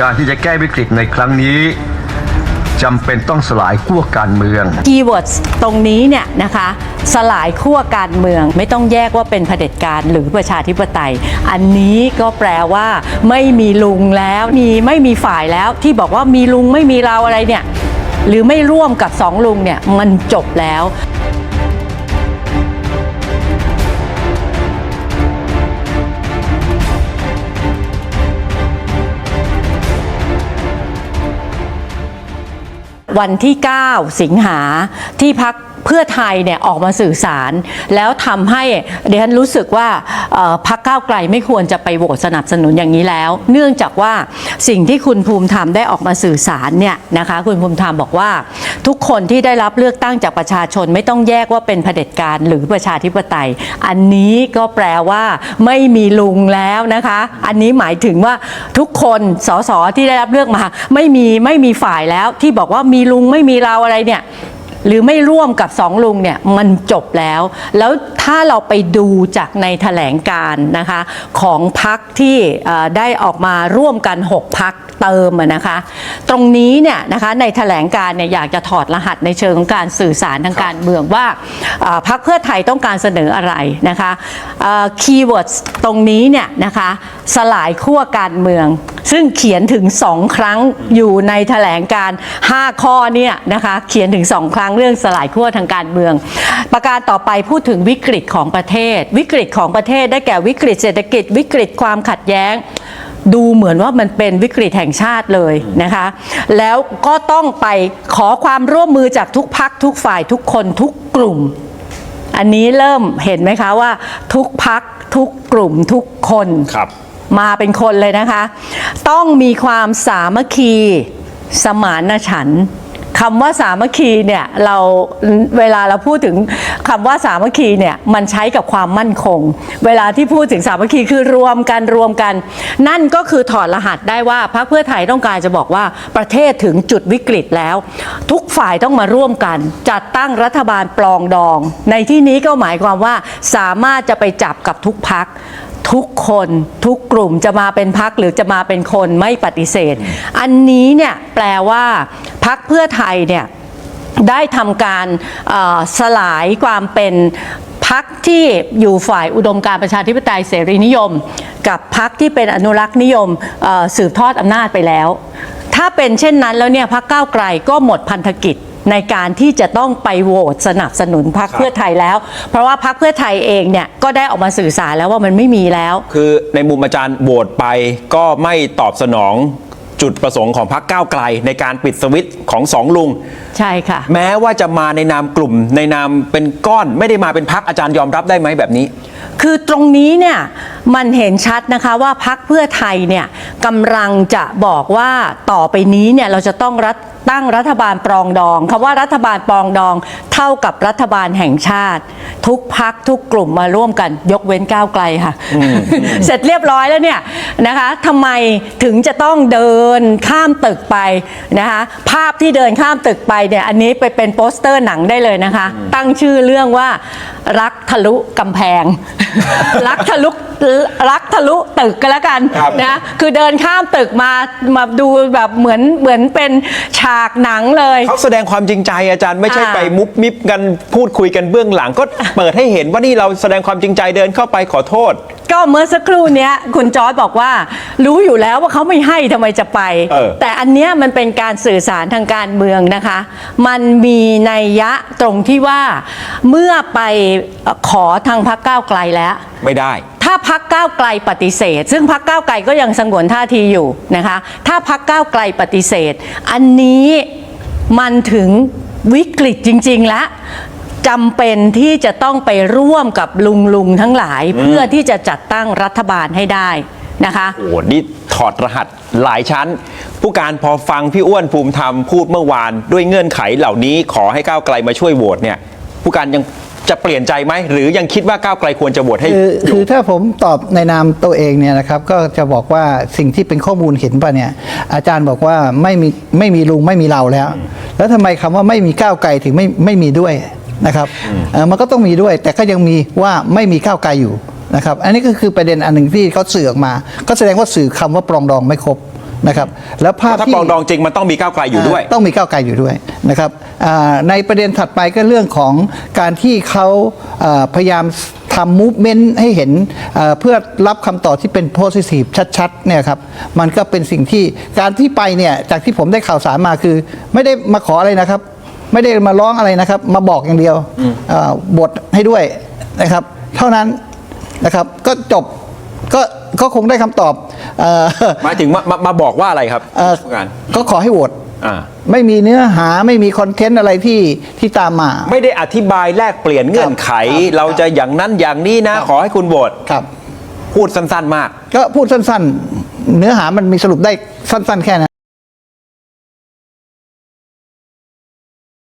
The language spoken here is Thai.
การที่จะแก้วิกฤตในครั้งนี้จำเป็นต้องสลายขั้วการเมือง คีย์เวิร์ดตรงนี้เนี่ยนะคะ สลายขั้วการเมืองไม่ต้องแยกว่าเป็นเผด็จการหรือประชาธิปไตย อันนี้ก็แปลว่า ไม่มีลุงแล้วมีไม่มีฝ่ายแล้วที่บอกว่ามีลุงไม่มีเราอะไรเนี่ยหรือไม่ร่วมกับสองลุงเนี่ยมันจบแล้ว วันที่ 9 สิงหาที่พัก เพื่อไทยเนี่ยออกมาสื่อสาร แล้วทำให้ดิฉันรู้สึกว่าเอ่อพักก้าวไกลไม่ควรจะไปโหวตสนับสนุนอย่างนี้แล้ว เนื่องจากว่าสิ่งที่คุณภูมิธรรมได้ออกมาสื่อสารเนี่ยนะคะคุณภูมิธรรมบอกว่า ทุกคนที่ได้รับเลือกตั้งจากประชาชนไม่ต้องแยกว่าเป็นเผด็จการหรือประชาธิปไตย อันนี้ก็แปลว่าไม่มีลุงแล้วนะคะ อันนี้หมายถึงว่าทุกคนสสที่ได้รับเลือกมา ไม่มีไม่มีฝ่ายแล้วที่บอกว่ามีลุงไม่มีเราอะไรเนี่ย หรือไม่ร่วมกับสองลุงเนี่ยมันจบแล้ว แล้วถ้าเราไปดูจากในแถลงการนะคะของพักที่ได้ออกมาร่วมกัน 6 พักเติมนะคะ ตรงนี้เนี่ยนะคะในแถลงการเนี่ยอยากจะถอดรหัสในเชิงของการสื่อสารทางการเมืองว่าพักเพื่อไทยต้องการเสนออะไรนะคะคีย์เวิร์ดตรงนี้เนี่ยนะคะสลายขั้วการเมืองซึ่งเขียนถึง2ครั้งอยู่ในแถลงการ 5 ข้อเนี่ยนะคะเขียนถึง2ครั้งเรื่องสลายขั้วทางการเมือง ประการต่อไปพูดถึงวิกฤตของประเทศ วิกฤตของประเทศได้แก่วิกฤตเศรษฐกิจ วิกฤตความขัดแย้งดูเหมือนว่ามันเป็นวิกฤตแห่งชาติเลยนะคะ แล้วก็ต้องไปขอความร่วมมือจากทุกพักทุกฝ่ายทุกคนทุกกลุ่ม อันนี้เริ่มเห็นไหมคะว่า ทุกพักทุกกลุ่มทุกคนครับ มาเป็นคนเลยนะคะ ต้องมีความสามัคคีสมานฉันท์คำว่าสามัคคีเนี่ยเราเวลาเราพูดถึงคำว่าสามัคคีเนี่ยมันใช้กับความมั่นคง เวลาที่พูดถึงสามัคคีคือรวมกันรวมกัน นั่นก็คือถอดรหัสได้ว่าพรรคเพื่อไทยต้องการจะบอกว่าประเทศถึงจุดวิกฤตแล้ว ทุกฝ่ายต้องมาร่วมกัน จัดตั้งรัฐบาลปลองดอง ในที่นี้ก็หมายความว่าสามารถจะไปจับกับทุกพัก ทุกคนทุกกลุ่มจะมาเป็นพักหรือจะมาเป็นคนไม่ปฏิเสธ อันนี้เนี่ยแปลว่าพักเพื่อไทยเนี่ยได้ทำการเอ่อสลายความเป็นพักที่อยู่ฝ่ายอุดมการณ์ประชาธิปไตยเสรีนิยม กับพักที่เป็นอนุรักษ์นิยมเอ่อสืบทอดอำนาจไปแล้ว ถ้าเป็นเช่นนั้นแล้วเนี่ยพักก้าวไกลก็หมดพันธกิจ ในการที่จะต้องไปโหวตสนับสนุนพักเพื่อไทยแล้ว เพราะว่าพักเพื่อไทยเองเนี่ยก็ได้ออกมาสื่อสารแล้วว่ามันไม่มีแล้ว คือในมุมอาจารย์โหวตไปก็ไม่ตอบสนองจุดประสงค์ของพรรคก้าวไกล ในการปิดสวิตช์ของสองลุง ใช่ค่ะ แม้ว่าจะมาในนามกลุ่ม ในนามเป็นก้อนไม่ได้มาเป็นพักอาจารย์ยอมรับได้ไหมแบบนี้ คือตรงนี้เนี่ยมันเห็นชัดนะคะว่าพักเพื่อไทยเนี่ยกำลังจะบอกว่าต่อไปนี้เนี่ยเราจะต้องรัฐ ตั้งรัฐบาลปรองดองคำว่ารัฐบาลปรองดอง เท่ากับรัฐบาลแห่งชาติ ทุกพักทุกกลุ่มมาร่วมกันยกเว้นก้าวไกลค่ะ เสร็จเรียบร้อยแล้วเนี่ยนะคะทำไมถึงจะต้องเดินข้ามตึกไปนะคะภาพที่เดินข้ามตึกไปเนี่ยอันนี้ไปเป็นโปสเตอร์หนังได้เลยนะคะ ตั้งชื่อเรื่องว่ารักทะลุกำแพง รักทะลุ รักทะลุตึกกันแล้วกันครับ นะคือเดินข้ามตึกมามาดูแบบเหมือนเหมือนเป็นฉากหนังเลย เขาแสดงความจริงใจอาจารย์ไม่ใช่อ่า ไปมุบมิบกันพูดคุยกันเบื้องหลัง ก็เปิดให้เห็นว่านี่เราแสดงความจริงใจเดินเข้าไปขอโทษ ก็เมื่อสักครู่เนี้ยคุณจอร์ดบอกว่า รู้อยู่แล้วว่าเขาไม่ให้ทำไมจะไป เออ แต่อันเนี้ยมันเป็นการสื่อสารทางการเมืองนะคะ มันมีนัยยะตรงที่ว่าเมื่อไปขอทางพรรคก้าวไกลแล้ว ไม่ได้ ถ้าพักก้าวไกลปฏิเสธ ซึ่งพักก้าวไกลก็ยังสงวนท่าทีอยู่นะคะ ถ้าพักก้าวไกลปฏิเสธ อันนี้มันถึงวิกฤตจริง ๆ แล้วจำเป็นที่จะต้องไปร่วมกับลุงลุงๆทั้งหลาย เพื่อที่จะจัดตั้งรัฐบาลให้ได้นะคะโอ้โหนี่ถอดรหัสหลายชั้น ผู้การพอฟังพี่อ้วนภูมิธรรมพูดเมื่อวาน ด้วยเงื่อนไขเหล่านี้ขอให้ก้าวไกลมาช่วยโหวตเนี่ยผู้การยัง จะเปลี่ยนใจไหม หรือยังคิดว่าก้าวไกลควรจะโหวตให้คือคือถ้าผมตอบในนามตัวเองเนี่ยนะครับ ก็จะบอกว่าสิ่งที่เป็นข้อมูลเห็นป่ะเนี่ย อาจารย์บอกว่าไม่มีไม่มีลุงไม่มีเราแล้ว แล้วทำไมคำว่าไม่มีก้าวไกลถึงไม่ไม่มีด้วยนะครับเอ่อมันก็ต้องมีด้วย แต่ก็ยังมีว่าไม่มีก้าวไกลอยู่นะครับ อันนี้ก็คือประเด็นอันหนึ่งที่เขาสื่อออกมา ก็แสดงว่าสื่อคำว่าปรองดองไม่ครบ นะครับแล้วภาพถ้าที่ปรองดองจริงมันต้องมีก้าวไกลอยู่ด้วยเต้องมีก้าวไกลอยู่ด้วยนะครับอ่าในประเด็นถัดไปก็เรื่องของการที่เขาเอ่อพยายามทำมูฟเมนต์ให้เห็นเอ่อเพื่อรับคำตอบที่เป็นโพสิทีฟชัดๆเนี่ยครับมันก็เป็นสิ่งที่การที่ไปเนี่ยจากที่ผมได้ข่าวสารมาคือ ไม่ได้มาขออะไรนะครับ ไม่ได้มาร้องอะไรนะครับ มาบอกอย่างเดียวเอ่อบทให้ด้วยนะครับ เท่านั้นนะครับก็จบ ก็ก็คงได้คำตอบเอ่อหมายถึงมามามาบอกว่าอะไรครับเอ่อผู้การก็ขอให้โหวตอ่าไม่มีเนื้อหาไม่มีคอนเทนต์อะไรที่ที่ตามมา ไม่ได้อธิบายแลกเปลี่ยนเงื่อนไข ครับเราจะอย่างนั้นอย่างนี้นะ ครับ ขอให้คุณโหวตครับ พูดสั้นๆมาก ก็พูดสั้นๆ เนื้อหามันมีสรุปได้สั้น ๆ แค่นั้น